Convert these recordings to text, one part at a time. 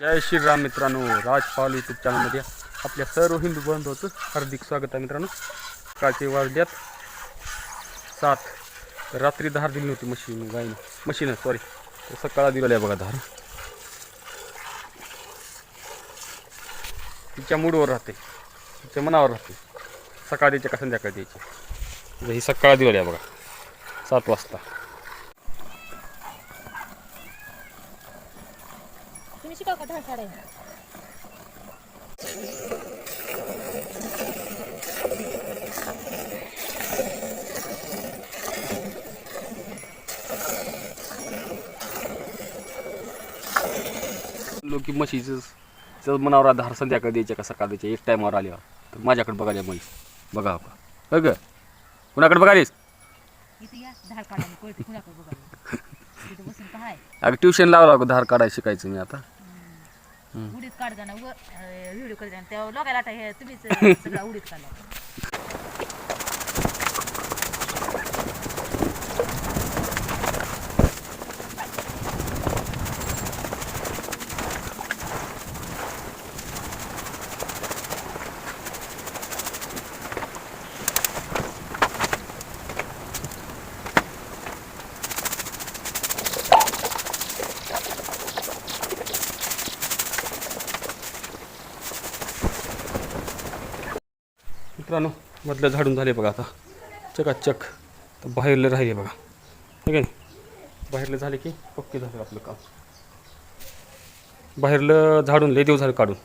जय श्रीराम मित्रांनो राजपाल यूट्यूब चॅनलमध्ये आपल्या सर्व हिंदू बंधूचं हार्दिक स्वागत आहे मित्रांनो. कालचे वाजल्यात सात. रात्री धार दिली नव्हती मशीन गायनं मशीन सॉरी सकाळ दिलेलं आहे बघा धार. तिच्या मूडवर राहते. तिच्या मनावर राहते. सकाळ द्यायच्या का संध्याकाळ द्यायची? ही सकाळ दिलेली आहे बघा. सात वाजता. शिकाव का काढायला लोक की म्हशीचं मनावर आधार संध्याकाळ द्यायच्या का सकाळ द्यायच्या एक टायमावर आल्यावर. तर माझ्याकडे बघायला म्हैस बघा का हो ग? कुणाकडे बसून काय अगं ट्युशन लावला धार काढायला शिकायचं मी आता. उडीत काढताना व व्हिडिओ करताना तेव्हा लोकायला आता हे तुम्हीच सगळा उडीत काढला मित्रांनो मधलं झाडून झाले बघा आता. चकाचक तर बाहेरलं राहिले बघा. ठीक आहे बाहेरलं झाले की पक्के झालं आपलं काम. बाहेरलं झाडून लय देव झालं काढून.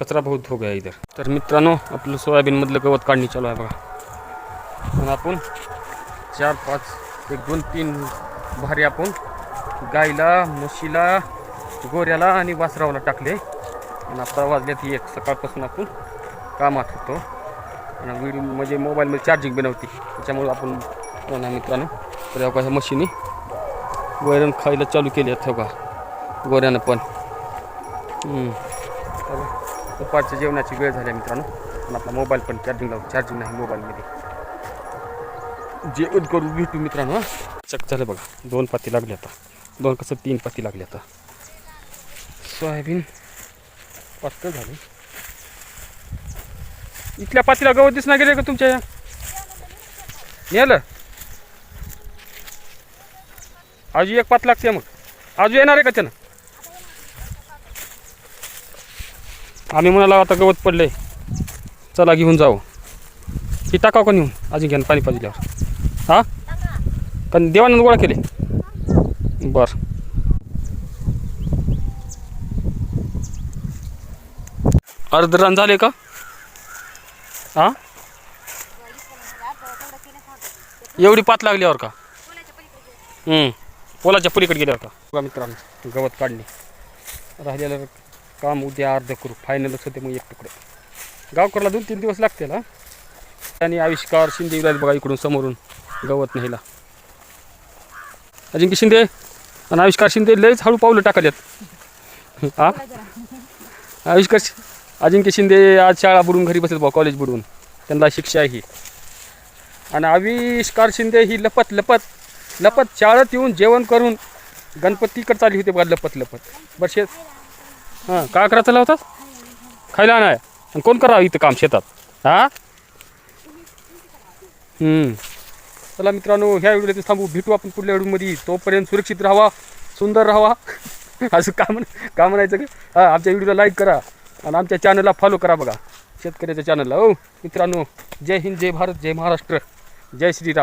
कचरा बहुत हो गया इधर. तर मित्रांनो आपलं सोयाबीनमधलं गवत काढणी चालू आहे बघा. पण आपण चार पाच एक दोन तीन भारी आपण गाईला म्हशीला गोऱ्याला आणि वासरावला टाकले. आणि आता वाजल्यात एक सकाळपासून आपण कामात होतो. आणि व्हिडिओ म्हणजे मोबाईलमध्ये चार्जिंग बी नव्हती. त्याच्यामुळे आपण मित्रांनो तर ह्या मशीनी वैरण खायला चालू केली आहेत का गोऱ्यानं पण. दुपारच्या जेवणाची वेळ झाली मित्रांनो. आणि आपला मोबाईल पण चार्जिंग लावून चार्जिंग नाही मोबाईलमध्ये जेवण करून भेटू मित्रांनो चक झालं बघा. दोन पाती लागली आता. दोन कसं तीन पाती लागले आता. सोयाबीन पातळ झाली. इथल्या पातीला गवत दिसणार गेले का तुमच्या नेलं अजून एक पात लागते मग. अजून येणार आहे का त्यानं? आम्ही म्हणाला आता गवत पडलंय. चला घेऊन जाऊ. ती टाकाव का नेऊन? अजून घ्या ना पाणी पाजल्यावर. हा? कारण देवानंद गोळा केले. बर. अर्ध रन झाले का? हा? एवढी पात लागल्यावर का? पोलाच्या पलीकडे गेल्यावर का? बघा मित्रांनो गवत काढणे राहिलेलं काम उद्या अर्ध करू. फायनलच होते मग एक तुकडे. गावकरला दोन तीन दिवस लागतील हा? आणि आविष्कार शिंदे येऊ बघा इकडून समोरून. गवत न्यायला. अजिंक्य शिंदे आणि आविष्कार शिंदे लयच हळू पावलं टाकल्यात हा? आविष्कार शि- अजिंक्य शिंदे आज शाळा बुडून घरी बसत बा कॉलेज बुडून. त्यांना शिक्षा आहे आणि आविष्कार शिंदे ही लपत लपत लपत शाळेत येऊन जेवण करून गणपतीकडे चालली होती बघा लपत लपत. बरशे हां काय करा चला होता? खायला नाही आणि कोण करा इथं काम शेतात? हा? चला मित्रांनो ह्या व्हिडिओत थांबू. भेटू आपण पुढल्या व्हिडिओमध्ये तोपर्यंत सुरक्षित राहावा सुंदर राहावा. असं काम म्हण काम म्हणायचं का? हां आमच्या व्हिडिओला लाईक करा. आणि आमच्या चॅनलला फॉलो करा बघा. शेतकऱ्याच्या चॅनलला हो. मित्रांनो जय हिंद जय भारत जय महाराष्ट्र. जय श्रीराम.